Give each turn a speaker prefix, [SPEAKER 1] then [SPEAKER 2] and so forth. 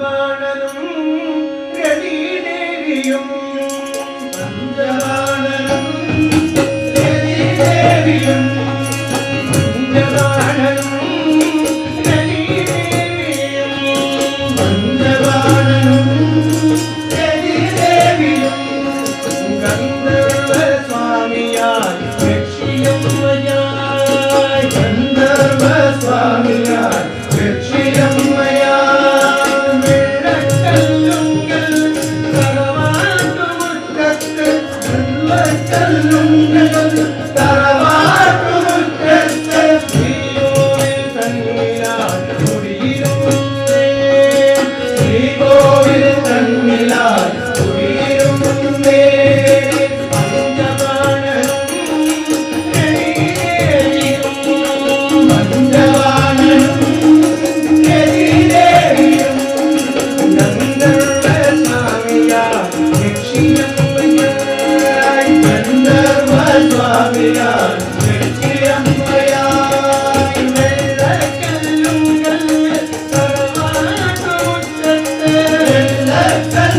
[SPEAKER 1] ബാണനും കടീടേരിയും தரவா